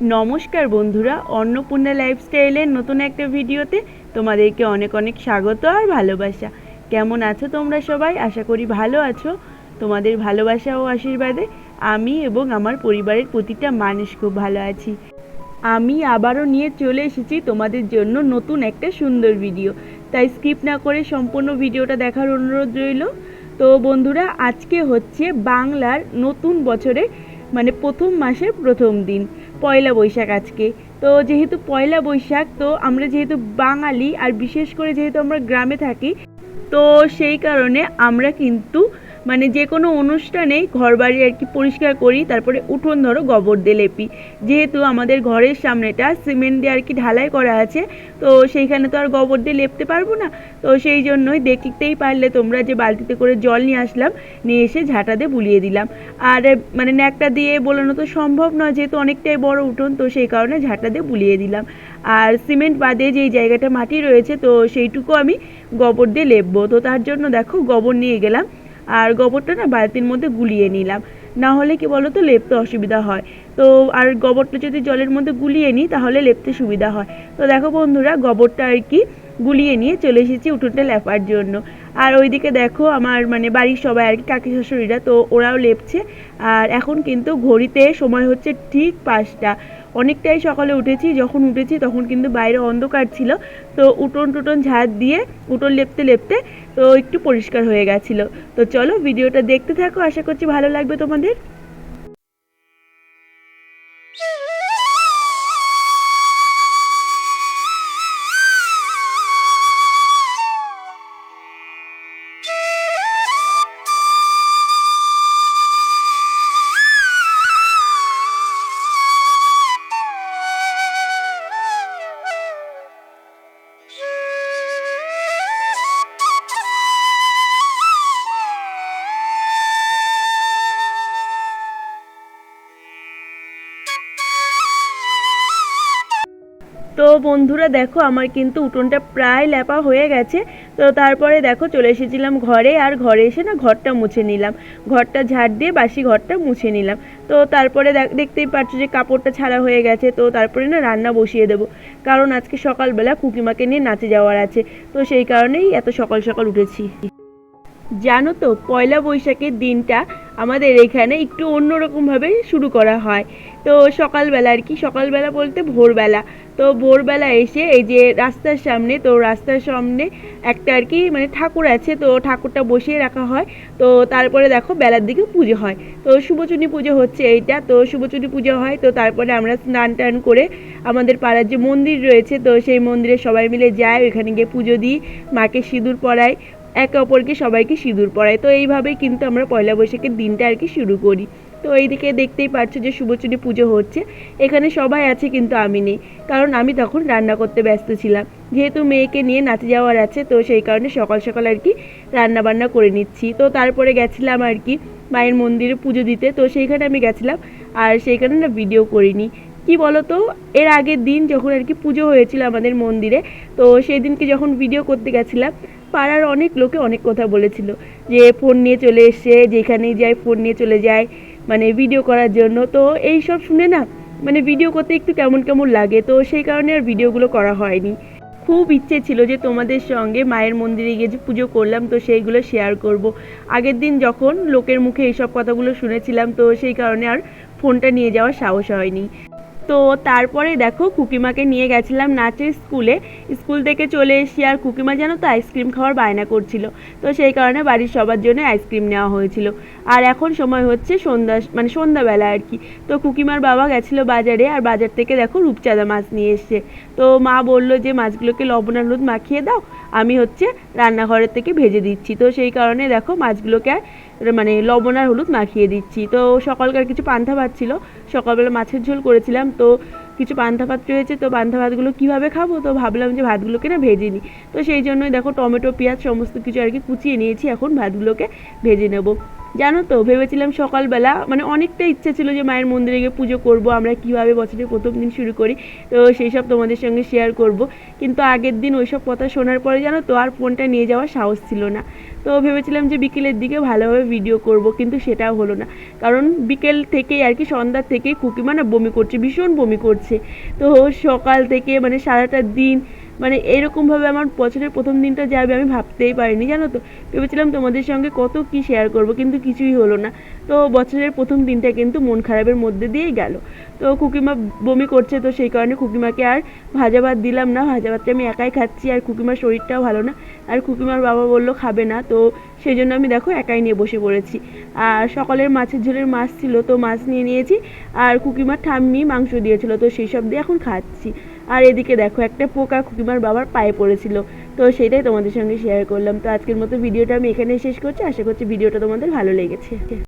নমস্কার বন্ধুরা, অন্নপূর্ণা লাইফস্টাইলের নতুন একটা ভিডিওতে তোমাদেরকে অনেক অনেক স্বাগত আর ভালোবাসা। কেমন আছো তোমরা সবাই? আশা করি ভালো আছো। তোমাদের ভালোবাসা ও আশীর্বাদে আমি এবং আমার পরিবারের প্রতিটা মানুষ খুব ভালো আছি। আমি আবারও নিয়ে চলে এসেছি তোমাদের জন্য নতুন একটা সুন্দর ভিডিও। তাই স্কিপ না করে সম্পূর্ণ ভিডিওটা দেখার অনুরোধ রইল। তো বন্ধুরা, আজকে হচ্ছে বাংলার নতুন বছরের মানে প্রথম মাসের প্রথম দিন, পয়লা বৈশাখ আজকে। তো যেহেতু পয়লা বৈশাখ, তো আমরা যেহেতু বাঙালি, আর বিশেষ করে যেহেতু আমরা গ্রামে থাকি, তো সেই কারণে আমরা কিন্তু মানে যে কোনো অনুষ্ঠানেই ঘর বাড়ি আর কি পরিষ্কার করি, তারপরে উঠোন ধরো গোবর দিয়ে লেপি। যেহেতু আমাদের ঘরের সামনেটা সিমেন্ট দিয়ে আর কি ঢালাই করা আছে, তো সেইখানে তো আর গোবর দিয়ে লেপতে পারব না। তো সেই জন্যই দেখতেই পারলে তোমরা যে বালতিতে করে জল নিয়ে আসলাম, নিয়ে এসে ঝাঁটা দিয়ে বুলিয়ে দিলাম। আর মানে ন্যাকটা দিয়ে বোলানো তো সম্ভব নয়, যেহেতু অনেকটাই বড় উঠোন, তো সেই কারণে ঝাঁটা দিয়ে বুলিয়ে দিলাম। আর সিমেন্ট বাদে যেই জায়গাটা মাটি রয়েছে, তো সেইটুকু আমি গোবর দিয়ে লেপবো। তো তার জন্য দেখো গোবর নিয়ে গেলাম। আর গোবরটা না বালতির মধ্যে গুলিয়ে নিলাম। না হলে কি বলো তো লেপতে অসুবিধা হয়। তো আর গোবরটা যদি জলের মধ্যে গুলিয়ে নিই, তাহলে লেপতে সুবিধা হয়। তো দেখো বন্ধুরা, গোবরটা আর কি গুলিয়ে নিয়ে চলে এসেছি উঠোনটা লেপার জন্য। আর ওইদিকে দেখো আমার মানে বাড়ির সবাই আর কি কাকি শাশুড়িরা, তো ওরাও লেপছে। আর এখন কিন্তু ঘড়িতে সময় হচ্ছে ঠিক পাঁচটা। অনেকটাই সকালে উঠেছি, যখন উঠেছি তখন কিন্তু বাইরে অন্ধকার ছিল। তো উঠোন টুটন ঝাড় দিয়ে উঠোন লেপতে লেপতে তো একটু পরিষ্কার হয়ে গেছিল। তো চলো ভিডিওটা দেখতে থাকো, আশা করছি ভালো লাগবে তোমাদের। it তো বন্ধুরা দেখো, আমার কিন্তু উঠোনটা প্রায় ল্যাপা হয়ে গেছে। তো তারপরে দেখো, চলে এসেছিলাম ঘরে আর ঘরে এসে না ঘরটা মুছে নিলাম। ঘরটা ঝাড় দিয়ে বাসি ঘরটা মুছে নিলাম। তো তারপরে দেখ- দেখতেই পাচ্ছ যে কাপড়টা ছাড়া হয়ে গেছে। তো তারপরে না রান্না বসিয়ে দেবো। কারণ আজকে সকালবেলা কুকিমাকে নিয়ে নাচে যাওয়ার আছে। তো সেই কারণেই এত সকাল সকাল উঠেছি। জানো তো, পয়লা বৈশাখের দিনটা আমাদের এখানে একটু অন্যরকমভাবে শুরু করা হয়। তো সকালবেলা আর কি, সকালবেলা বলতে ভোরবেলা। তো ভোরবেলা এসে এই যে রাস্তার সামনে, তো রাস্তার সামনে একটা আর কি মানে ঠাকুর আছে, তো ঠাকুরটা বসিয়ে রাখা হয়। তো তারপরে দেখো বেলার দিকে পুজো হয়। তো শুভচুনি পুজো হচ্ছে এইটা, তো শুভচুনি পুজো হয়। তো তারপরে আমরা স্নান টান করে আমাদের পাড়ার যে মন্দির রয়েছে, তো সেই মন্দিরে সবাই মিলে যায় ওইখানে গিয়ে পুজো দিই, মাকে সিঁদুর পরাই, একে অপরকে সবাইকে সিঁদুর পরাই। তো এইভাবেই কিন্তু আমরা পয়লা বৈশাখের দিনটা আর কি শুরু করি। তো এইদিকে দেখতেই পাচ্ছ যে শুভচুনি পুজো হচ্ছে। এখানে সবাই আছে কিন্তু আমি নেই, কারণ আমি তখন রান্না করতে ব্যস্ত ছিলাম। যেহেতু মেয়েকে নিয়ে নাচে যাওয়ার আছে, তো সেই কারণে সকাল সকাল আর কি রান্না বান্না করে নিচ্ছি। তো তারপরে গেছিলাম আর কি মায়ের মন্দিরে পুজো দিতে, তো সেইখানে আমি গেছিলাম আর সেইখানে না ভিডিও করিনি। কি বলতো, এর আগের দিন যখন আর কি পুজো হয়েছিল আমাদের মন্দিরে, তো সেই দিনকে যখন ভিডিও করতে গেছিলাম, পাড়ার অনেক লোকে অনেক কথা বলেছিল। যে ফোন নিয়ে চলে এসছে, যেখানেই যায় ফোন নিয়ে চলে যায়। মানে ভিডিও করার জন্য। তো এই সব শুনে না মানে ভিডিও করতে একটু কেমন কেমন লাগে? তো সেই কারণে আর ভিডিওগুলো করা হয়নি। খুব ইচ্ছে ছিল যে তোমাদের সঙ্গে মায়ের মন্দিরে গিয়ে যে পুজো করলাম, তো সেইগুলো শেয়ার করব। আগের দিন যখন লোকের মুখে এইসব কথাগুলো শুনেছিলাম, তো সেই কারণে আর ফোনটা নিয়ে যাওয়ার সাহস হয়নি। তো তারপরে দেখো কুকিমাকে নিয়ে গেছিলাম নাচের স্কুলে। স্কুল থেকে চলে এসে আর কুকিমা যেন তো আইসক্রিম খাওয়ার বায়না করছিল। তো সেই কারণে বাড়ির সবার জন্য আইসক্রিম নেওয়া হয়েছিল। আর এখন সময় হচ্ছে সন্ধ্যা মানে সন্ধ্যাবেলা আর কি। তো কুকিমার বাবা গেছিল বাজারে আর বাজার থেকে দেখো রূপচাঁদা মাছ নিয়ে এসছে। তো মা বলল যে, মাছগুলোকে লবণ হলুদ মাখিয়ে দাও, আমি হচ্ছে রান্নাঘরের থেকে ভেজে দিচ্ছি। তো সেই কারণে দেখো মাছগুলোকে মানে লবণ আর হলুদ মাখিয়ে দিচ্ছি। তো সকালকার কিছু পান্থা ভাত ছিল। সকালবেলা মাছের ঝোল করেছিলাম, তো কিছু পান্থা ভাত রয়েছে, তো পান্থা ভাতগুলো কীভাবে খাব? তো ভাবলাম যে ভাতগুলোকে না ভেজে নিই। তো সেই জন্যই দেখো টমেটো, পেঁয়াজ সমস্ত কিছু আর কি কুচিয়ে নিয়েছি, এখন ভাতগুলোকে ভেজে নেব। জানো তো, ভেবেছিলাম সকালবেলা মানে অনেকটা ইচ্ছে ছিল যে মায়ের মন্দিরে গিয়ে পুজো করব, আমরা কীভাবে বছরের প্রথম দিন শুরু করি, তো সেই সব তোমাদের সঙ্গে শেয়ার করব। কিন্তু আগের দিন ওইসব কথা শোনার পরে জানো তো, আর ফোনটা নিয়ে যাওয়ার সাহস ছিল না। তো ভেবেছিলাম যে বিকেলের দিকে ভালোভাবে ভিডিও করব, কিন্তু সেটাও হলো না। কারণ বিকেল থেকেই আর কি সন্ধ্যার থেকেই খুকিমা না বমি করছে, ভীষণ বমি করছে। তো সকাল থেকে মানে সারাটা দিন মানে এরকমভাবে আমার বছরের প্রথম দিনটা যাবে আমি ভাবতেই পারিনি, জানো তো? ভেবেছিলাম তোমাদের সঙ্গে কত কি শেয়ার করব, কিন্তু কিছুই হলো না। তো বছরের প্রথম দিনটা কিন্তু মন খারাপের মধ্যে দিয়েই গেল। তো কুকিমা বমি করছে, তো সেই কারণে কুকিমাকে আর ভাজা ভাত দিলাম না। ভাজা ভাতটা আমি একাই খাচ্ছি, আর কুকিমার শরীরটাও ভালো না। আর কুকিমার বাবা বলল, খাবে না। তো সেই জন্য আমি দেখো একাই নিয়ে বসে পড়েছি। আর সকালের মাছের ঝোলের মাছ ছিল তো মাছ নিয়ে নিয়েছি। আর কুকিমার ঠাম্মি মাংস দিয়েছিল তো সেই সব দিয়ে এখন খাচ্ছি। আর এদিকে দেখো একটা পোকা কুকিমার বাবার পায়ে পড়েছিল। তো সেটাই তোমাদের সঙ্গে শেয়ার করলাম। তো আজকের মতো ভিডিওটা আমি এখানে শেষ করছি। আশা করছি ভিডিওটা তোমাদের ভালো লেগেছে।